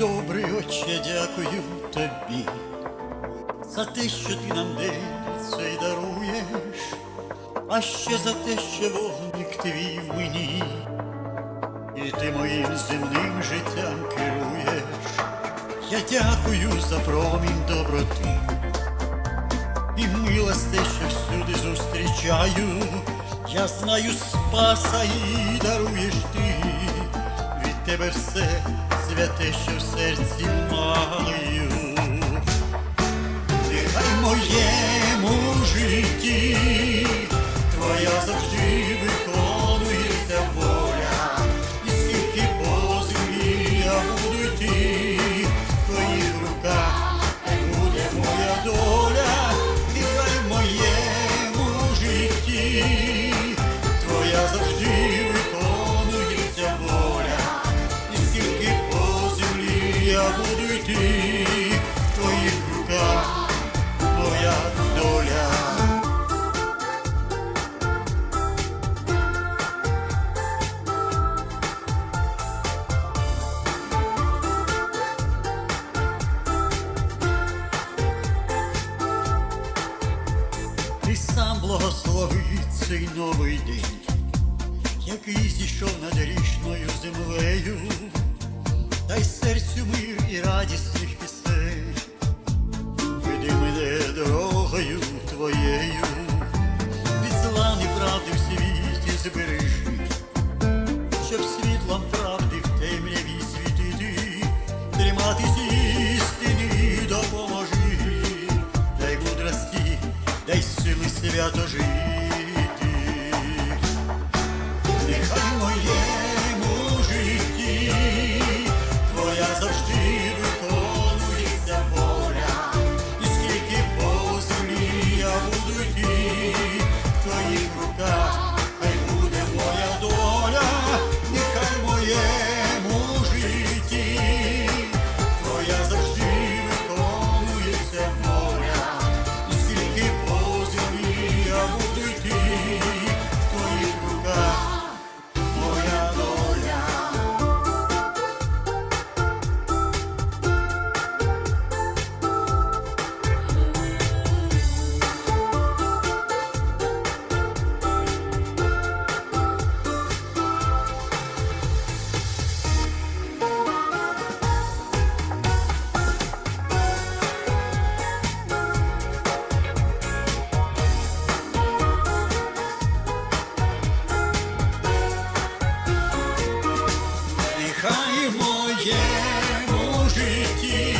добрий отче, дякую тобі за те, що ти нам день цей даруєш, а ще за те, що вогник твій в мені, і ти моїм земним життям керуєш. Я дякую за промінь доброти і милости, що всюди зустрічаю. Я знаю спаса і даруєш ти, від тебе все святе, що в серці маю. Йти, в моя доля. Ти цей новий день, який зійшов над річною землею, дай серцю мир радісних пісень, веди мене дорогою твоєю, від зла неправди в світі збережи, щоб світлом правди в темряві світити, триматись істини допоможи, дай мудрості, дай сили свято жити. Нехай в в моєму житті.